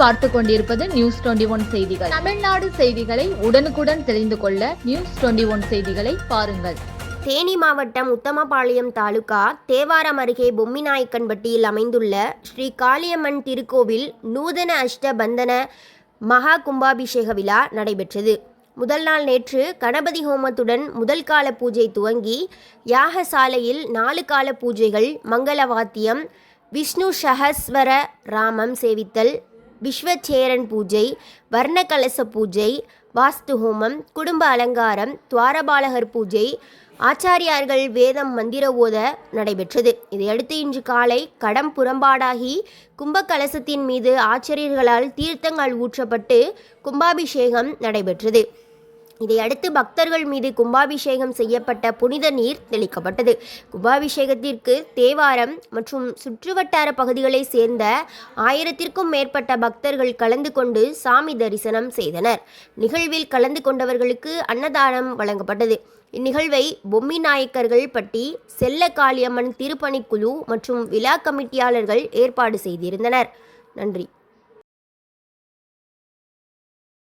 பார்த்து கொண்டிருப்பது news twenty one செய்திகள். தமிழ்நாடு செய்திகளை உடனுக்குடன் தெரிந்து கொள்ள நியூஸ் டுவெண்டி ஒன் செய்திகளை பாருங்கள். தேனி மாவட்டம் உத்தமபாளையம் தாலுகா தேவாரம் அருகே பொம்மிநாயக்கன்பட்டியில் அமைந்துள்ள ஸ்ரீ காளியம்மன் திருக்கோவில் நூதன அஷ்டபந்தன மகா கும்பாபிஷேக விழா நடைபெற்றது. முதல் நாள் நேற்று கணபதி ஹோமத்துடன் முதல் கால பூஜை துவங்கி யாகசாலையில் நாலு கால பூஜைகள் மங்கள வாத்தியம் விஷ்ணு சஹஸ்வர ராமம் சேவித்தல் விஸ்வச்சேரன் பூஜை வர்ண கலச பூஜை வாஸ்து ஹோமம் குடும்ப அலங்காரம் துவாரபாலகர் பூஜை ஆச்சாரியார்கள் வேதம் மந்திர ஓத நடைபெற்றது. இதையடுத்து இன்று காலை கடம் புறம்பாடாகி கும்பகலசத்தின் மீது ஆச்சாரியர்களால் தீர்த்தங்கள் ஊற்றப்பட்டு கும்பாபிஷேகம் நடைபெற்றது. இதையடுத்து பக்தர்கள் மீது கும்பாபிஷேகம் செய்யப்பட்ட புனித நீர் தெளிக்கப்பட்டது. கும்பாபிஷேகத்திற்கு தேவாரம் மற்றும் சுற்றுவட்டார பகுதிகளைச் சேர்ந்த ஆயிரத்திற்கும் மேற்பட்ட பக்தர்கள் கலந்து கொண்டு சாமி தரிசனம் செய்தனர். நிகழ்வில் கலந்து கொண்டவர்களுக்கு அன்னதானம் வழங்கப்பட்டது. இந்நிகழ்வை பொம்மி நாயக்கர்கள் பட்டி செல்ல காளியம்மன் திருப்பணிக்குழு மற்றும் விழா கமிட்டியாளர்கள் ஏற்பாடு செய்திருந்தனர். நன்றி.